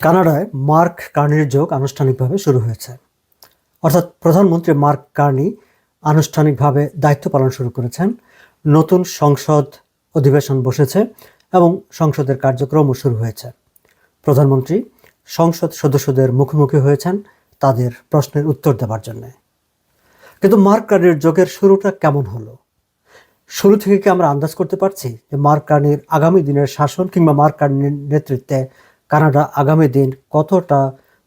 কানাডায় মার্ক কার্নির যোগ আনুষ্ঠানিকভাবে শুরু হয়েছে। অর্থাৎ প্রধানমন্ত্রী মার্ক কার্নি আনুষ্ঠানিকভাবে দায়িত্ব পালন শুরু করেছেন। নতুন সংসদ অধিবেশন বসেছে এবং সংসদের কার্যক্রমও শুরু হয়েছে। প্রধানমন্ত্রী সংসদ সদস্যদের মুখোমুখি হয়েছেন তাদের প্রশ্নের উত্তর দেওয়ার জন্য। কিন্তু মার্ক কার্নির যোগের শুরুটা কেমন হলো? শুরু থেকে কি আমরা আন্দাজ করতে পারছি যে মার্ক কার্নির আগামী দিনের শাসন কিংবা মার্ক কার্নির নেতৃত্বে কানাডা আগামী দিন কতটা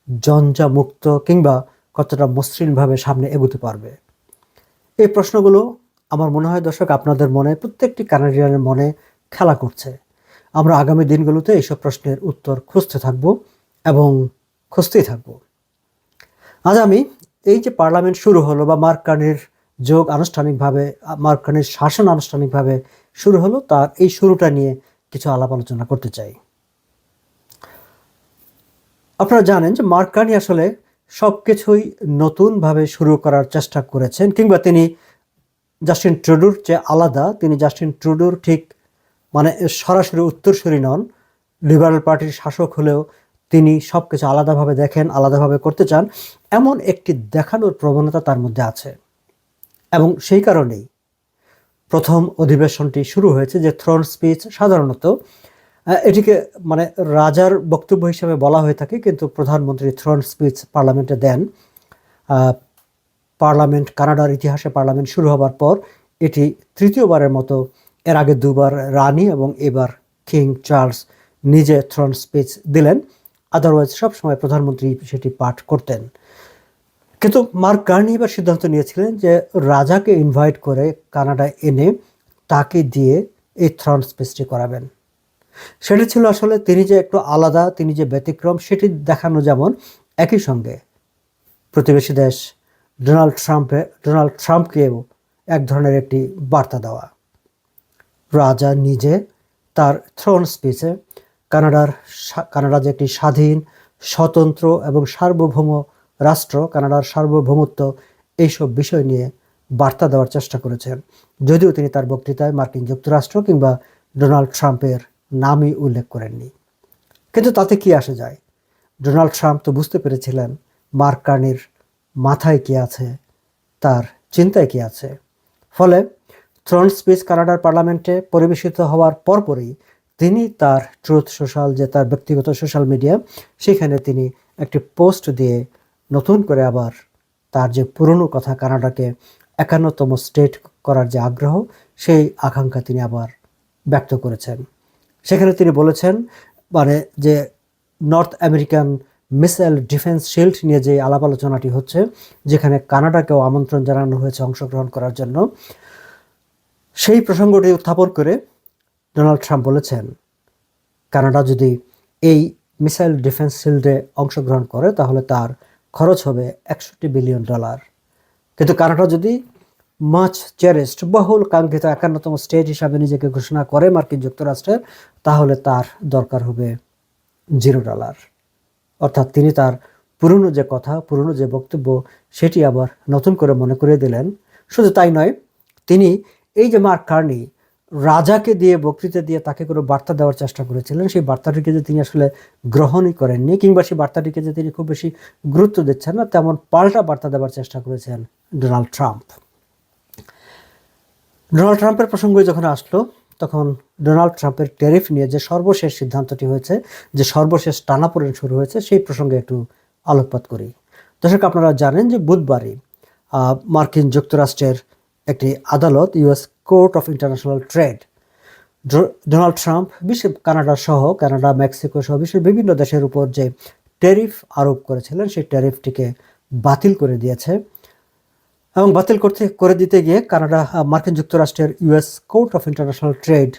জঞ্জা মুক্ত কিংবা কতটা মসৃণভাবে সামনে এগোতে পারবে? এই প্রশ্নগুলো আমার মনে হয় দর্শক আপনাদের মনে, প্রত্যেকটি কানাডিয়ানের মনে খেলা করছে। আমরা আগামী দিনগুলোতে এইসব প্রশ্নের উত্তর খুঁজতে থাকব এবং খুঁজতেই থাকব। আজ আমি এই যে পার্লামেন্ট শুরু হলো বা মার্ক কার্নির যোগ আনুষ্ঠানিকভাবে, মার্ক কার্নির শাসন আনুষ্ঠানিকভাবে শুরু হলো, তার এই শুরুটা নিয়ে কিছু আলাপ আলোচনা করতে চাই। আপনারা জানেন যে মার্ক কার্নি আসলে সব কিছুই নতুনভাবে শুরু করার চেষ্টা করেছেন, কিংবা তিনি জাস্টিন ট্রুডুর যে আলাদা, তিনি জাস্টিন ট্রুডুর ঠিক মানে সরাসরি উত্তরসূরি নন। লিবারেল পার্টির শাসক হলেও তিনি সব কিছু আলাদাভাবে দেখেন, আলাদাভাবে করতে চান। এমন একটি দেখানোর প্রবণতা তার মধ্যে আছে। এবং সেই কারণেই প্রথম অধিবেশনটি শুরু হয়েছে যে থ্রোন স্পিচ সাধারণত এটিকে মানে রাজার বক্তব্য হিসেবে বলা হয়ে থাকে, কিন্তু প্রধানমন্ত্রী থ্রন স্পিচ পার্লামেন্টে দেন। পার্লামেন্ট কানাডার ইতিহাসে পার্লামেন্ট শুরু হবার পর এটি তৃতীয়বারের মতো, এর আগে দুবার রানী এবং এবার কিং চার্লস নিজে থ্রন স্পিচ দিলেন। আদারওয়াইজ সবসময় প্রধানমন্ত্রী সেটি পাঠ করতেন। কিন্তু মার্ক গার্নি এবার সিদ্ধান্ত নিয়েছিলেন যে রাজাকে ইনভাইট করে কানাডায় এনে তাকে দিয়ে এই থ্রন স্পিচটি করাবেন। সেটা ছিল আসলে তিনি যে একটু আলাদা, তিনি যে ব্যতিক্রম, সেটি দেখানো যেমন একই সঙ্গে। প্রতিবেশী দেশ, ডোনাল্ড ট্রাম্পে, ডোনাল্ড ট্রাম্পকেও এক ধরনের একটি বার্তা দেওয়া। রাজা নিজে তার থ্রোন স্পিচে কানাডার কানাডা যে একটি স্বাধীন, স্বতন্ত্র এবং সার্বভৌম রাষ্ট্র, কানাডার সার্বভৌমত্ব, এইসব বিষয় নিয়ে বার্তা দেওয়ার চেষ্টা করেছেন। যদিও তিনি তার বক্তৃতায় মার্কিন যুক্তরাষ্ট্র কিংবা ডোনাল্ড ট্রাম্পের নামই উল্লেখ করেননি। কিন্তু তাতে কি আসে যায়? ডোনাল্ড ট্রাম্প তো বুঝতে পেরেছিলেন মার্ক কার্নির মাথায় কি আছে, তার চিন্তায় কি আছে। ফলে থ্রন স্পিচ কানাডার পার্লামেন্টে পরিবেশিত হওয়ার পরপরই তিনি তার ট্রুথ সোশ্যাল, যে তার ব্যক্তিগত সোশ্যাল মিডিয়া, সেখানে তিনি একটি পোস্ট দিয়ে নতুন করে আবার তার যে পুরনো কথা কানাডাকে একান্নতম স্টেট করার যে আগ্রহ, সেই আকাঙ্ক্ষা তিনি আবার ব্যক্ত করেছেন। সেখানে তিনি বলেছেন মানে যে north American missile defence shield নিয়ে যে আলাপ আলোচনাটি হচ্ছে, যেখানে কানাডাকেও আমন্ত্রণ জানানো হয়েছে অংশগ্রহণ করার জন্য, সেই প্রসঙ্গটি উত্থাপন করে ডোনাল্ড ট্রাম্প বলেছেন, কানাডা যদি এই মিসাইল ডিফেন্স শিল্ডে অংশগ্রহণ করে, তাহলে তার খরচ হবে একষট্টি বিলিয়ন ডলার। কিন্তু কানাডা যদি মাছ চেরেস্ট বহুল কাঙ্ক্ষিত একান্নতম স্টেট হিসাবে নিজেকে ঘোষণা করে মার্কিন যুক্তরাষ্ট্রের তাহলে তার দরকার হবে জিরো ডলার। অর্থাৎ তিনি তার পুরনো যে কথা, পুরনো যে বক্তব্য, সেটি আবার নতুন করে মনে করিয়ে দিলেন। শুধু তাই নয়, তিনি এই যে মার্ক কার্নি রাজাকে দিয়ে বক্তৃতা দিয়ে তাকে কোনো বার্তা দেওয়ার চেষ্টা করেছিলেন, সেই বার্তাটিকে যে তিনি আসলে গ্রহণই করেননি, কিংবা সেই বার্তাটিকে যে তিনি খুব বেশি গুরুত্ব দিচ্ছেন না, তেমন পাল্টা বার্তা দেওয়ার চেষ্টা করেছেন ডোনাল্ড ট্রাম্প। ডোনাল্ড ট্রাম্পের প্রসঙ্গে যখন আসলো, তখন ডোনাল্ড ট্রাম্পের ট্যারিফ নিয়ে যে সর্বশেষ সিদ্ধান্তটি হয়েছে, যে সর্বশেষ টানাপোড়েন শুরু হয়েছে, সেই প্রসঙ্গে একটু আলোকপাত করি। দর্শক, আপনারা জানেন যে বুধবারই মার্কিন যুক্তরাষ্ট্রের একটি আদালত US court of international trade Donald Trump বিশ্বের কানাডা সহ, কানাডা, মেক্সিকো সহ বিশ্বের বিভিন্ন দেশের উপর যে ট্যারিফ আরোপ করেছিলেন, সেই ট্যারিফটিকে বাতিল করে দিয়েছে। এবং বাতিল করতে, করে দিতে গিয়ে কানাডা মার্কিন যুক্তরাষ্ট্রের US court of international trade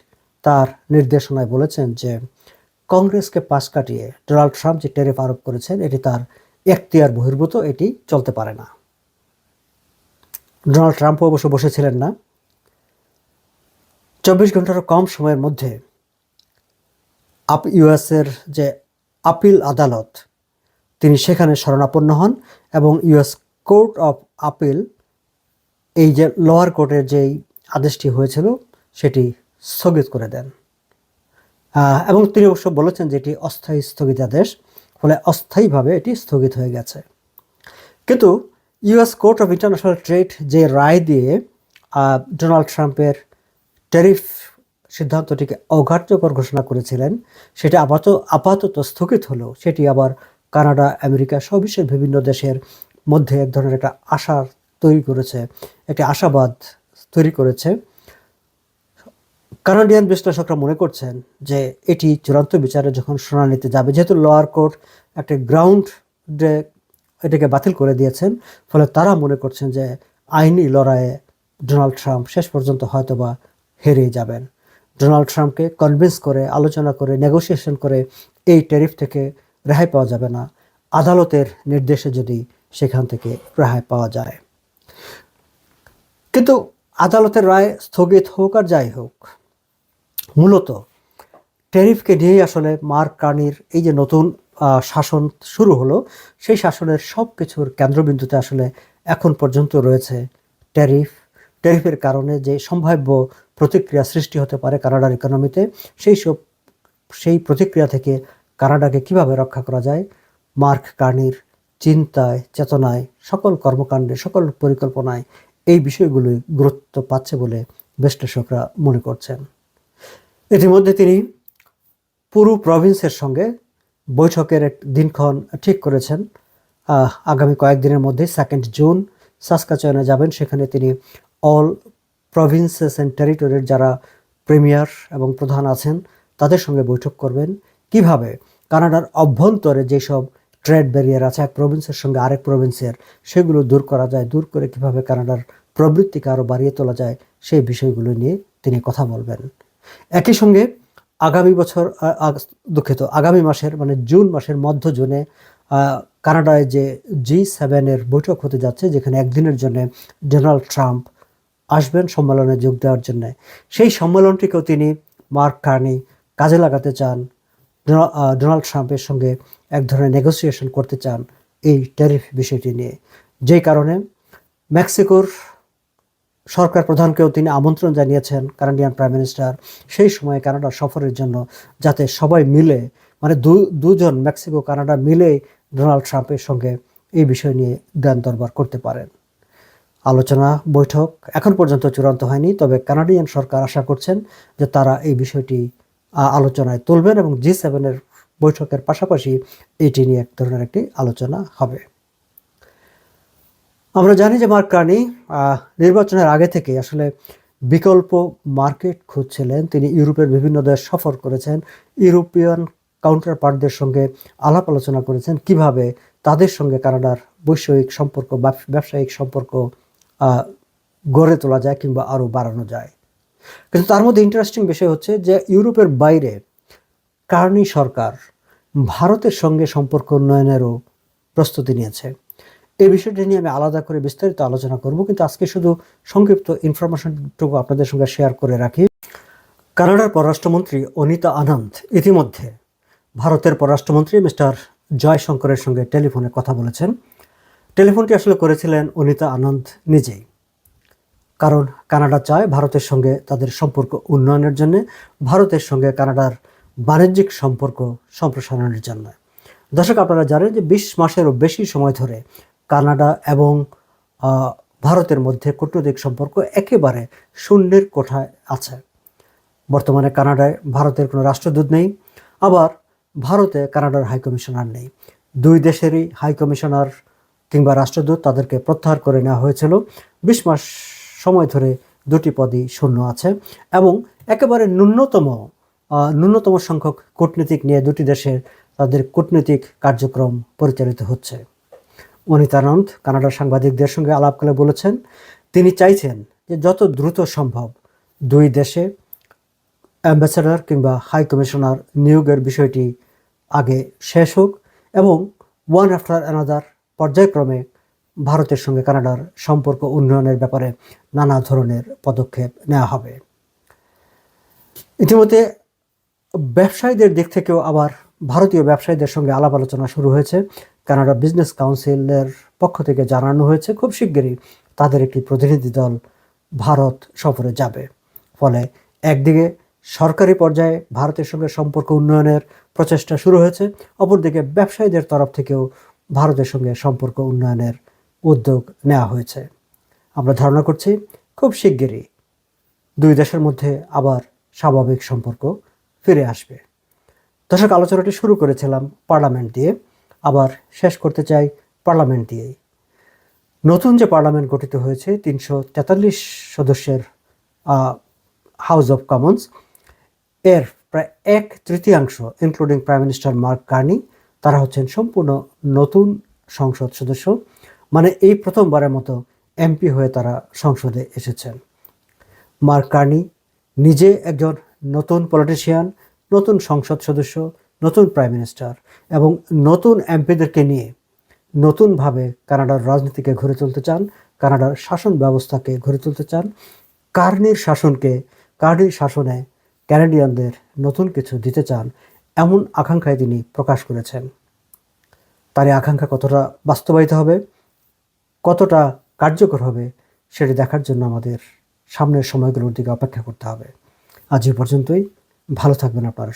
তার নির্দেশনায় বলেছেন যে কংগ্রেসকে পাশ কাটিয়ে ডোনাল্ড ট্রাম্প যে ট্যারিফ আরোপ করেছেন, এটি তার এখতিয়ার বহির্ভূত, এটি চলতে পারে না। ডোনাল্ড ট্রাম্পও অবশ্য বসেছিলেন না। চব্বিশ ঘন্টারও কম সময়ের মধ্যে আপ, ইউএসের যে আপিল আদালত, তিনি সেখানে শরণাপন্ন হন এবং ইউএস কোর্ট অফ আপিল এই যে লোয়ার কোর্টের যেই আদেশটি হয়েছিল, সেটি স্থগিত করে দেন। এবং তিনি অবশ্য বলেছেন যে এটি অস্থায়ী স্থগিতাদেশ, ফলে অস্থায়ীভাবে এটি স্থগিত হয়ে গেছে। কিন্তু US court of international trade যে রায় দিয়ে ডোনাল্ড ট্রাম্পের ট্যারিফ সিদ্ধান্তটিকে অঘার্যকর ঘোষণা করেছিলেন, সেটি আপাত, আপাতত স্থগিত হলেও সেটি আবার কানাডা, আমেরিকা সহ বিশ্বের বিভিন্ন দেশের মধ্যে এক ধরনের একটা আশা তৈরি করেছে, একটি আশাবাদ তৈরি করেছে। কানাডিয়ান বিশ্লেষকরা মনে করছেন যে এটি চূড়ান্ত বিচারে যখন শুনানিতে যাবে, যেহেতু লোয়ার কোর্ট একটা গ্রাউন্ড এটাকে বাতিল করে দিয়েছেন, ফলে তারা মনে করছেন যে আইনি লড়াইয়ে ডোনাল্ড ট্রাম্প শেষ পর্যন্ত হয়তোবা হেরে যাবেন। ডোনাল্ড ট্রাম্পকে কনভিন্স করে, আলোচনা করে নেগোসিয়েশন করে এই ট্যারিফ থেকে রেহাই পাওয়া যাবে না। আদালতের নির্দেশে যদি সেখান থেকে রেহাই পাওয়া যায়। কিন্তু আদালতের রায় স্থগিত হোক আর যাই হোক, মূলত ট্যারিফকে নিয়েই আসলে মার্ক কার্নির এই যে নতুন শাসন শুরু হলো, সেই শাসনের সব কিছুর কেন্দ্রবিন্দুতে আসলে এখন পর্যন্ত রয়েছে ট্যারিফ ট্যারিফের কারণে যে সম্ভাব্য প্রতিক্রিয়া সৃষ্টি হতে পারে কানাডার ইকোনমিতে, সেই সব, সেই প্রতিক্রিয়া থেকে কানাডাকে কীভাবে রক্ষা করা যায়? মার্ক কার্নির চিন্তায়, চেতনায়, সকল কর্মকাণ্ডে, সকল পরিকল্পনায় এই বিষয়গুলোই গুরুত্ব পাচ্ছে বলে বিশ্লেষকরা মনে করছেন। ইতিমধ্যে তিনি পুরো প্রভিন্সের সঙ্গে বৈঠকের দিনক্ষণ ঠিক করেছেন। আগামী কয়েকদিনের মধ্যে সেকেন্ড জুন সাসকাচয়নে যাবেন। সেখানে তিনি অল প্রভিন্সেস অ্যান্ড টেরিটরির যারা প্রিমিয়ার এবং প্রধান আছেন, তাদের সঙ্গে বৈঠক করবেন। কীভাবে? কানাডার অভ্যন্তরে যেসব ট্রেড ব্যারিয়ার আছে, এক প্রভিন্সের সঙ্গে আরেক প্রভিন্সের। সেগুলো দূর করা যায়, দূর করে কীভাবে কানাডার প্রবৃত্তিকে আরও বাড়িয়ে তোলা যায়, সেই বিষয়গুলো নিয়ে তিনি কথা বলবেন। একই সঙ্গে আগামী বছর দুঃখিত, আগামী মাসের মানে জুন মাসের মধ্য জুনে কানাডায় যে জি সেভেনের বৈঠক হতে যাচ্ছে, যেখানে একদিনের জন্য ডোনাল্ড ট্রাম্প আসবেন সম্মেলনে যোগ দেওয়ার জন্য। সেই সম্মেলনটিকেও তিনি মার্ক কার্নি কাজে লাগাতে চান। ডোনাল্ড ট্রাম্পের সঙ্গে এক ধরনের নেগোসিয়েশন করতে চান এই ট্যারিফ বিষয়টি নিয়ে। যেই কারণে মেক্সিকোর সরকার প্রধানকেও তিনি আমন্ত্রণ জানিয়েছেন কানাডিয়ান প্রাইম মিনিস্টার সেই সময় কানাডা সফরের জন্য যাতে সবাই মিলে মানে দু, দুজন মেক্সিকো, কানাডা মিলে ডোনাল্ড ট্রাম্পের সঙ্গে এই বিষয় নিয়ে জ্ঞান দরবার করতে পারেন। আলোচনা, বৈঠক এখন পর্যন্ত চূড়ান্ত হয়নি, তবে কানাডিয়ান সরকার আশা করছেন যে তারা এই বিষয়টি আলোচনায় তুলবেন এবং জি সেভেনের বৈঠকের পাশাপাশি এটি নিয়ে এক ধরনের একটি আলোচনা হবে। আমরা জানি যে মার্ক কার্নি নির্বাচনের আগে থেকে আসলে বিকল্প মার্কেট খুঁজছিলেন। তিনি ইউরোপের বিভিন্ন দেশ সফর করেছেন, ইউরোপিয়ান কাউন্টার পার্টদের সঙ্গে আলাপ আলোচনা করেছেন। কীভাবে তাদের সঙ্গে কানাডার বৈষয়িক সম্পর্ক ব্যব- ব্যবসায়িক সম্পর্ক গড়ে তোলা যায় কিংবা আরও বাড়ানো যায়? কিন্তু তার মধ্যে ইন্টারেস্টিং বিষয় হচ্ছে যে ইউরোপের বাইরে কার্নি সরকার ভারতের সঙ্গে সম্পর্ক উন্নয়নেরও প্রস্তুতি নিয়েছে। এই বিষয়টি নিয়ে আমি আলাদা করে বিস্তারিত আলোচনা করব, কিন্তু আজকে শুধু সংক্ষিপ্ত ইনফরমেশনটুকু আপনাদের সঙ্গে শেয়ার করে রাখি। কানাডার পররাষ্ট্রমন্ত্রী অনিতা আনন্দ ইতিমধ্যে ভারতের পররাষ্ট্রমন্ত্রী মিস্টার জয়শঙ্করের সঙ্গে টেলিফোনে কথা বলেছেন। টেলিফোনটি আসলে করেছিলেন অনিতা আনন্দ নিজেই। কারণ কানাডা চায় ভারতের সঙ্গে তাদের সম্পর্ক উন্নয়নের জন্য, ভারতের সঙ্গে কানাডার বাণিজ্যিক সম্পর্ক সম্প্রসারণের জন্য। দর্শক, আপনারা জানেন যে বিশ মাসেরও বেশি সময় ধরে কানাডা এবং ভারতের মধ্যে কূটনৈতিক সম্পর্ক একেবারে শূন্যের কোঠায় আছে। বর্তমানে কানাডায় ভারতের কোনো রাষ্ট্রদূত নেই, আবার ভারতে কানাডার হাই কমিশনার নেই। দুই দেশেরই হাই কমিশনার কিংবা রাষ্ট্রদূত তাদেরকে প্রত্যাহার করে নেওয়া হয়েছিল। বিশ মাস সময় ধরে দুটি পদই শূন্য আছে এবং একেবারে ন্যূনতম ন্যূনতম সংখ্যক কূটনীতিক নিয়ে দুটি দেশের তাদের কূটনৈতিক কার্যক্রম পরিচালিত হচ্ছে। অনিতানন্দ, কানাডার সাংবাদিকদের সঙ্গে আলাপকালে বলেছেন, তিনি চাইছেন যে যত দ্রুত সম্ভব দুই দেশে অ্যাম্বাসেডর কিংবা হাই কমিশনার নিয়োগের বিষয়টি আগে শেষ হোক এবং ওয়ান আফটার অ্যানাদার পর্যায়ক্রমে ভারতের সঙ্গে কানাডার সম্পর্ক উন্নয়নের ব্যাপারে নানা ধরনের পদক্ষেপ নেওয়া হবে। ইতিমধ্যে ব্যবসায়ীদের দিক থেকেও আবার ভারতীয় ব্যবসায়ীদের সঙ্গে আলাপ আলোচনা শুরু হয়েছে। কানাডা বিজনেস কাউন্সিলের পক্ষ থেকে জানানো হয়েছে, খুব শিগগিরই তাদের একটি প্রতিনিধি দল ভারত সফরে যাবে। ফলে একদিকে সরকারি পর্যায়ে ভারতের সঙ্গে সম্পর্ক উন্নয়নের প্রচেষ্টা শুরু হয়েছে, অপরদিকে ব্যবসায়ীদের তরফ থেকেও ভারতের সঙ্গে সম্পর্ক উন্নয়নের উদ্যোগ নেওয়া হয়েছে। আমরা ধারণা করছি খুব শিগগিরই দুই দেশের মধ্যে আবার স্বাভাবিক সম্পর্ক ফিরে আসবে। দর্শক, আলোচনাটি শুরু করেছিলাম পার্লামেন্ট দিয়ে। আবার শেষ করতে চাই পার্লামেন্ট দিয়েই। নতুন যে পার্লামেন্ট গঠিত হয়েছে, তিনশো তেতাল্লিশ সদস্যের হাউস অফ কমন্স এর প্রায় এক তৃতীয়াংশ including prime minister Mark Carney তারা হচ্ছেন সম্পূর্ণ নতুন সংসদ সদস্য। মানে এই প্রথমবারের মতো এমপি হয়ে তারা সংসদে এসেছেন। মার্ক কার্নি নিজে একজন নতুন পলিটিশিয়ান, নতুন সংসদ সদস্য, নতুন প্রাইম মিনিস্টার এবং নতুন এমপিদেরকে নিয়ে নতুনভাবে কানাডার রাজনীতিকে ঘুরে তুলতে চান, কানাডার শাসন ব্যবস্থাকে ঘুরে তুলতে চান। কার্নির শাসনকে, কার্নির শাসনে ক্যানাডিয়ানদের নতুন কিছু দিতে চান এমন আকাঙ্ক্ষায় তিনি প্রকাশ করেছেন। তার আকাঙ্ক্ষা কতটা বাস্তবায়িত হবে কতটা কার্যকর হবে সেটি দেখার জন্য আমাদের সামনের সময়গুলোর দিকে অপেক্ষা করতে হবে। আজ এ পর্যন্তই। ভালো থাকবেন আপনারা